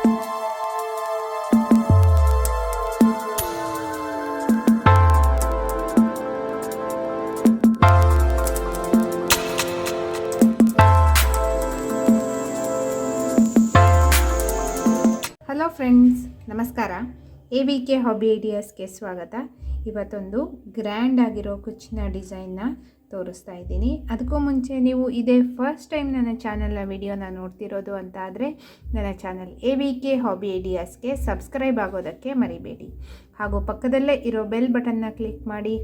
Hello friends ನಮಸ್ಕಾರ. A V K hobby ಐಡಿಯಾಸ್ಗೆ ಸ್ವಾಗತ. ಇವತ್ತೊಂದು ಗ್ರ್ಯಾಂಡ್ ಆಗಿರೋ ಕುಚ್ಚಿನ ಡಿಸೈನ್ನ ತೋರಿಸ್ತಾ ಇದ್ದೀನಿ. ಅದಕ್ಕೂ ಮುಂಚೆ ನೀವು ಇದೇ ಫಸ್ಟ್ ಟೈಮ್ ನನ್ನ ಚಾನಲ್ನ ವಿಡಿಯೋನ ನೋಡ್ತಿರೋದು ಅಂತ ಆದರೆ ನನ್ನ channel A V K hobby ಐಡಿಯಾಸ್ಗೆ subscribe ಆಗೋದಕ್ಕೆ ಮರಿಬೇಡಿ. ಹಾಗೂ ಪಕ್ಕದಲ್ಲೇ ಇರೋ ಬೆಲ್ ಬಟನ್ನ ಕ್ಲಿಕ್ ಮಾಡಿ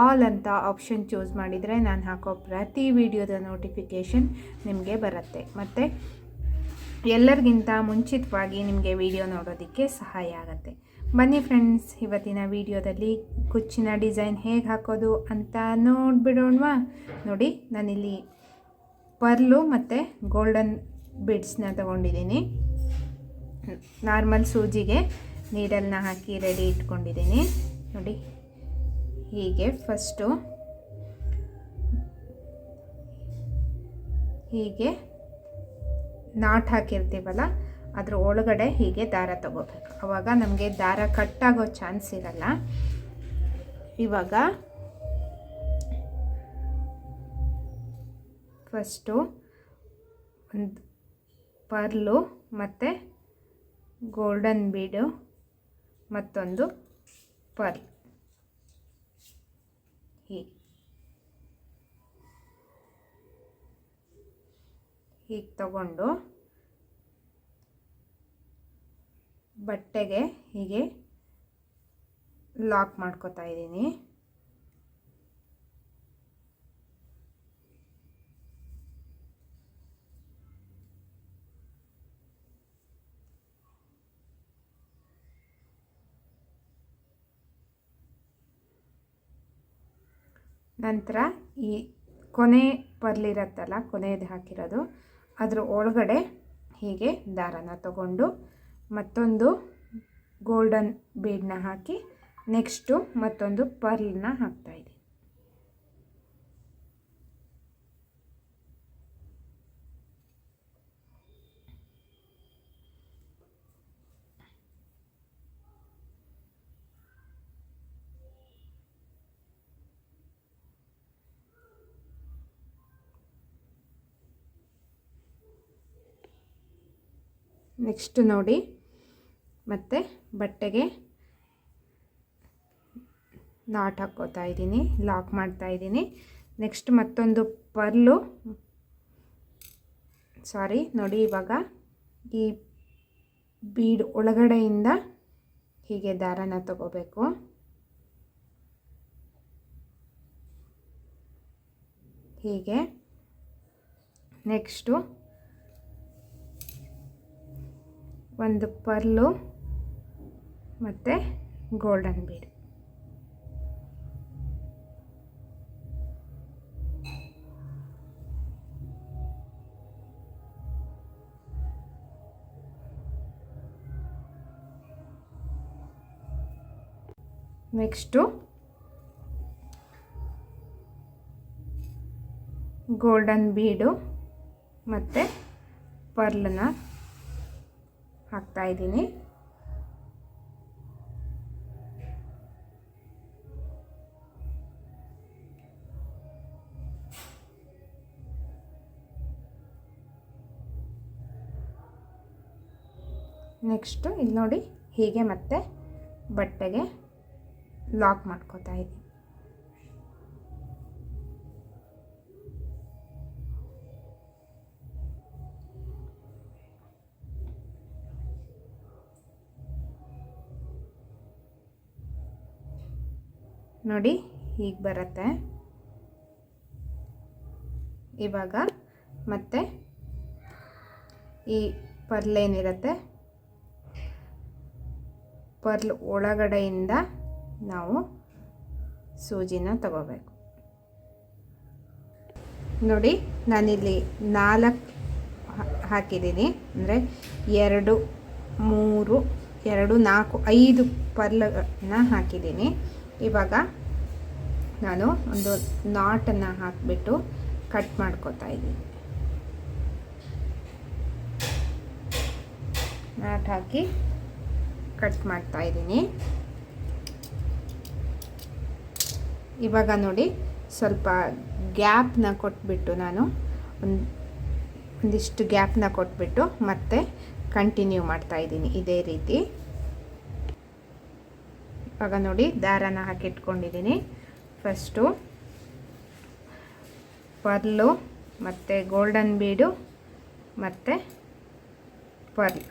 ಆಲ್ ಅಂತ ಆಪ್ಷನ್ ಚೂಸ್ ಮಾಡಿದರೆ ನಾನು ಹಾಕೋ ಪ್ರತಿ ವಿಡಿಯೋದ ನೋಟಿಫಿಕೇಷನ್ ನಿಮಗೆ ಬರುತ್ತೆ. ಮತ್ತು ಎಲ್ಲರಿಗಿಂತ ಮುಂಚಿತವಾಗಿ ನಿಮಗೆ ವಿಡಿಯೋ ನೋಡೋದಕ್ಕೆ ಸಹಾಯ ಆಗುತ್ತೆ. ಬನ್ನಿ ಫ್ರೆಂಡ್ಸ್ ಇವತ್ತಿನ ವಿಡಿಯೋದಲ್ಲಿ ಕುಚ್ಚಿನ ಡಿಸೈನ್ ಹೇಗೆ ಹಾಕೋದು ಅಂತ ನೋಡಿಬಿಡೋಣವಾ? ನೋಡಿ, ನಾನಿಲ್ಲಿ ಪರ್ಲು ಮತ್ತು ಗೋಲ್ಡನ್ ಬಿಡ್ಸ್ನ ತೊಗೊಂಡಿದ್ದೀನಿ. ನಾರ್ಮಲ್ ಸೂಜಿಗೆ ನೀಡಲ್ನ ಹಾಕಿ ರೆಡಿ ಇಟ್ಕೊಂಡಿದ್ದೀನಿ. ನೋಡಿ, ಹೀಗೆ ಫಸ್ಟು ಹೀಗೆ ನಾಟ್ ಹಾಕಿರ್ತೀವಲ್ಲ, ಅದ್ರ ಒಳಗಡೆ ಹೀಗೆ ದಾರ ತಗೋಬೇಕು. ಅವಾಗ ನಮಗೆ ದಾರ ಕಟ್ಟಾಗೋ ಚಾನ್ಸ್ ಇರಲ್ಲ. ಇವಾಗ ಫಸ್ಟು ಒಂದು ಪರ್ಲು ಮತ್ತು ಗೋಲ್ಡನ್ ಬೀಡು ಮತ್ತೊಂದು ಪರ್ಲ್. ಹೀಗೆ. ಹೀಗೆ ತಗೊಂಡು ಬಟ್ಟೆಗೆ ಹೀಗೆ ಲಾಕ್ ಮಾಡ್ಕೋತಾ ಇದ್ದೀನಿ. ನಂತರ ಈ ಕೊನೆ ಪರ್ಲಿರತ್ತಲ್ಲ ಕೊನೆಯದು ಹಾಕಿರೋದು ಅದ್ರ ಒಳಗಡೆ ಹೀಗೆ ದಾರನ ತಗೊಂಡು ಮತ್ತೊಂದು ಗೋಲ್ಡನ್ ಬೀಡನ್ನ ಹಾಕಿ ನೆಕ್ಸ್ಟು ಮತ್ತೊಂದು ಪರ್ಲನ್ನ ಹಾಕ್ತಾಯಿದ್ದೀನಿ ನೆಕ್ಸ್ಟ್ ನೋಡಿ. ಮತ್ತು ಬಟ್ಟೆಗೆ ನಾಟ್ ಹಾಕ್ಕೋತಾ ಇದ್ದೀನಿ, ಲಾಕ್ ಮಾಡ್ತಾ ಇದ್ದೀನಿ. ನೆಕ್ಸ್ಟ್ ಮತ್ತೊಂದು ಪರ್ಲು. ಸಾರಿ, ನೋಡಿ ಇವಾಗ ಈ ಬೀಡ್ ಒಳಗಡೆಯಿಂದ ಹೀಗೆ ದಾರನ ತಗೋಬೇಕು. ಹೀಗೆ. ನೆಕ್ಸ್ಟು ಒಂದು ಪರ್ಲು ಮತ್ತು golden bead next golden bead ಮತ್ತು ಪರ್ಲನ್ನ ಹಾಕ್ತಾ ಇದ್ದೀನಿ. ನೆಕ್ಸ್ಟು ಇಲ್ಲಿ ನೋಡಿ ಹೀಗೆ ಮತ್ತೆ ಬಟ್ಟೆಗೆ ಲಾಕ್ ಮಾಡ್ಕೋತಾ ಇದ್ದೀನಿ. ನೋಡಿ ಈಗ ಬರುತ್ತೆ. ಇವಾಗ ಮತ್ತೆ ಈ ಪರ್ಲ್ ಏನಿರುತ್ತೆ? ಪರ್ಲ್ ಒಳಗಡೆಯಿಂದ ನಾವು ಸೂಜಿನ ತಗೋಬೇಕು. ನೋಡಿ, ನಾನಿಲ್ಲಿ ನಾಲ್ಕು ಹಾಕಿದ್ದೀನಿ. ಅಂದರೆ ಎರಡು, ಮೂರು, ಎರಡು, ನಾಲ್ಕು, ಐದು ಪರ್ಲನ್ನ ಹಾಕಿದ್ದೀನಿ. ಇವಾಗ ನಾನು ಒಂದು ನಾಟನ್ನು ಹಾಕಿಬಿಟ್ಟು ಕಟ್ ಮಾಡ್ಕೋತಾ ಇದ್ದೀನಿ. ನಾಟ್ ಹಾಕಿ ಕಟ್ ಮಾಡ್ತಾ ಇದ್ದೀನಿ. ಇವಾಗ ನೋಡಿ ಸ್ವಲ್ಪ ಗ್ಯಾಪ್ನ ಕೊಟ್ಬಿಟ್ಟು ನಾನು ಒಂದು, ಒಂದಿಷ್ಟು ಗ್ಯಾಪ್ನ ಕೊಟ್ಬಿಟ್ಟು ಮತ್ತೆ ಕಂಟಿನ್ಯೂ ಮಾಡ್ತಾ ಇದ್ದೀನಿ ಇದೇ ರೀತಿ. ಇವಾಗ ನೋಡಿ ದಾರನ ಹಾಕಿಟ್ಕೊಂಡಿದ್ದೀನಿ. ಫಸ್ಟು ಪರ್ಲು ಮತ್ತು ಗೋಲ್ಡನ್ ಬೀಡು ಮತ್ತು ಪರ್ಲ್.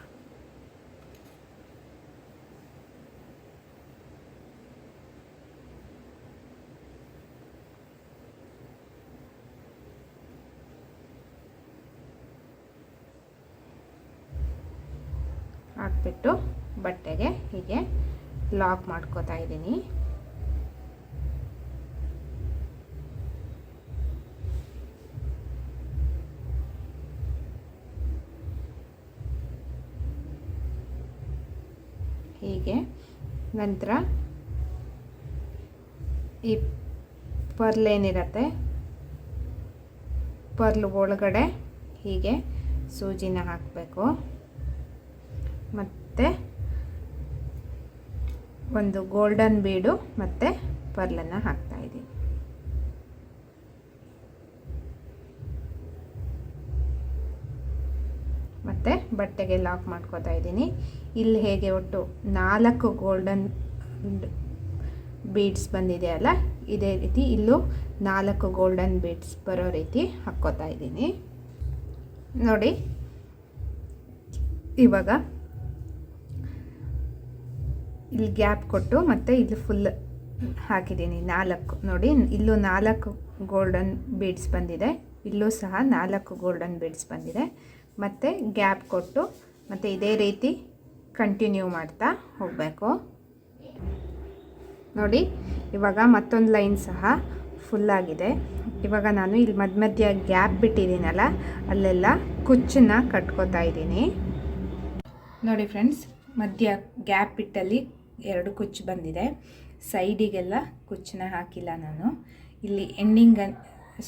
ಹಾಕ್ಬಿಟ್ಟು ಬಟ್ಟೆಗೆ ಹೀಗೆ ಲಾಕ್ ಮಾಡ್ಕೋತಾ ಇದ್ದೀನಿ. ಹೀಗೆ. ನಂತರ ಈ ಪರ್ಲ್ ಏನಿರತ್ತೆ ಪರ್ಲ್ ಒಳಗಡೆ ಹೀಗೆ ಸೂಜಿನ ಹಾಕಬೇಕು. ಮತ್ತು ಒಂದು ಗೋಲ್ಡನ್ ಬೀಡು ಮತ್ತು ಪರ್ಲನ್ನು ಹಾಕ್ತಾಯಿದ್ದೀನಿ ಮತ್ತು ಬಟ್ಟೆಗೆ ಲಾಕ್ ಮಾಡ್ಕೋತಾ ಇದ್ದೀನಿ. ಇಲ್ಲಿ ಹೇಗೆ ಒಟ್ಟು ನಾಲ್ಕು ಗೋಲ್ಡನ್ ಬೀಡ್ಸ್ ಬಂದಿದೆ ಅಲ್ಲ? ಇದೇ ರೀತಿ ಇಲ್ಲೂ ನಾಲ್ಕು ಗೋಲ್ಡನ್ ಬೀಡ್ಸ್ ಬರೋ ರೀತಿ ಹಾಕ್ಕೋತಾ ಇದ್ದೀನಿ. ನೋಡಿ, ಇವಾಗ ಇಲ್ಲಿ ಗ್ಯಾಪ್ ಕೊಟ್ಟು ಮತ್ತು ಇಲ್ಲಿ ಫುಲ್ ಹಾಕಿದ್ದೀನಿ. ನಾಲ್ಕು, ನೋಡಿ, ಇಲ್ಲೂ ನಾಲ್ಕು ಗೋಲ್ಡನ್ ಬೀಡ್ಸ್ ಬಂದಿದೆ. ಇಲ್ಲೂ ಸಹ ನಾಲ್ಕು ಗೋಲ್ಡನ್ ಬೀಡ್ಸ್ ಬಂದಿದೆ. ಮತ್ತು ಗ್ಯಾಪ್ ಕೊಟ್ಟು ಮತ್ತು ಇದೇ ರೀತಿ ಕಂಟಿನ್ಯೂ ಮಾಡ್ತಾ ಹೋಗಬೇಕು. ನೋಡಿ, ಇವಾಗ ಮತ್ತೊಂದು ಲೈನ್ ಸಹ ಫುಲ್ಲಾಗಿದೆ ಇವಾಗ ನಾನು ಇಲ್ಲಿ ಮಧ್ಯ ಮಧ್ಯ ಗ್ಯಾಪ್ ಬಿಟ್ಟಿದ್ದೀನಲ್ಲ, ಅಲ್ಲೆಲ್ಲ ಕುಚ್ಚನ್ನ ಕಟ್ಕೋತಾ ಇದ್ದೀನಿ. ನೋಡಿ ಫ್ರೆಂಡ್ಸ್ ಮಧ್ಯ ಗ್ಯಾಪ್ ಬಿಟ್ಟಲ್ಲಿ ಎರಡು ಕುಚ್ಚು ಬಂದಿದೆ. ಸೈಡಿಗೆಲ್ಲ ಕುಚ್ಚನ್ನ ಹಾಕಿಲ್ಲ ನಾನು. ಇಲ್ಲಿ ಎಂಡಿಂಗ್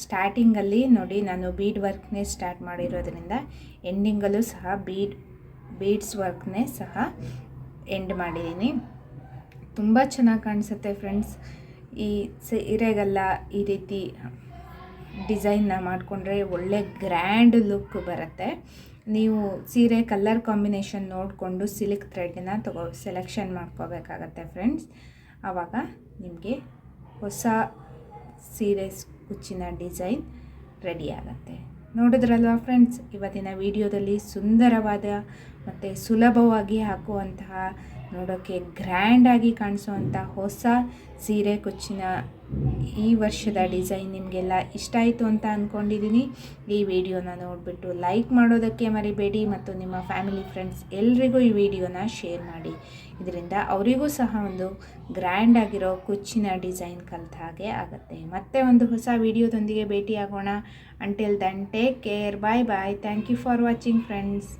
ಸ್ಟಾರ್ಟಿಂಗಲ್ಲಿ ನೋಡಿ ನಾನು ಬೀಡ್ ವರ್ಕ್ನೇ ಸ್ಟಾರ್ಟ್ ಮಾಡಿರೋದ್ರಿಂದ ಎಂಡಿಂಗಲ್ಲೂ ಸಹ ಬೀಡ್ ಬೀಡ್ಸ್ ವರ್ಕ್ನೇ ಸಹ ಎಂಡ್ ಮಾಡಿದ್ದೀನಿ. ತುಂಬ ಚೆನ್ನಾಗಿ ಕಾಣಿಸುತ್ತೆ ಫ್ರೆಂಡ್ಸ್ ಈ ಸೀರೆಗೆಲ್ಲ ಈ ರೀತಿ ಡಿಸೈನ್ನ ಮಾಡಿಕೊಂಡ್ರೆ ಒಳ್ಳೆ ಗ್ರ್ಯಾಂಡ್ ಲುಕ್ ಬರುತ್ತೆ. ನೀವು ಸೀರೆ ಕಲರ್ ಕಾಂಬಿನೇಷನ್ ನೋಡಿಕೊಂಡು ಸಿಲ್ಕ್ ಥ್ರೆಡ್ನ ತಗೋ ಸೆಲೆಕ್ಷನ್ ಮಾಡ್ಕೋಬೇಕಾಗತ್ತೆ ಫ್ರೆಂಡ್ಸ್ ಆವಾಗ ನಿಮಗೆ ಹೊಸ ಸೀರೆ ಕುಚ್ಚಿನ ಡಿಸೈನ್ ರೆಡಿ ಆಗುತ್ತೆ. ನೋಡಿದ್ರಲ್ವಾ ಫ್ರೆಂಡ್ಸ್? ಇವತ್ತಿನ ವಿಡಿಯೋದಲ್ಲಿ ಸುಂದರವಾದ ಮತ್ತು ಸುಲಭವಾಗಿ ಹಾಕುವಂತಹ ನೋಡೋಕ್ಕೆ ಗ್ರ್ಯಾಂಡಾಗಿ ಕಾಣಿಸುವಂಥ ಹೊಸ ಸೀರೆ ಕುಚ್ಚಿನ ಈ ವರ್ಷದ ಡಿಸೈನ್ ನಿಮಗೆಲ್ಲ ಇಷ್ಟ ಆಯಿತು ಅಂತ ಅಂದ್ಕೊಂಡಿದ್ದೀನಿ ಈ ವಿಡಿಯೋನ ನೋಡಿಬಿಟ್ಟು ಲೈಕ್ ಮಾಡೋದಕ್ಕೆ ಮರಿಬೇಡಿ ಮತ್ತು ನಿಮ್ಮ ಫ್ಯಾಮಿಲಿ ಫ್ರೆಂಡ್ಸ್ ಎಲ್ರಿಗೂ ಈ ವಿಡಿಯೋನ ಶೇರ್ ಮಾಡಿ. ಇದರಿಂದ ಅವರಿಗೂ ಸಹ ಒಂದು ಗ್ರ್ಯಾಂಡ್ ಆಗಿರೋ ಕುಚ್ಚಿನ ಡಿಸೈನ್ ಕಲಿತ ಹಾಗೆ ಆಗುತ್ತೆ. ಮತ್ತೆ ಒಂದು ಹೊಸ ವಿಡಿಯೋದೊಂದಿಗೆ ಭೇಟಿಯಾಗೋಣ. Until then take care bye bye thank you for watching friends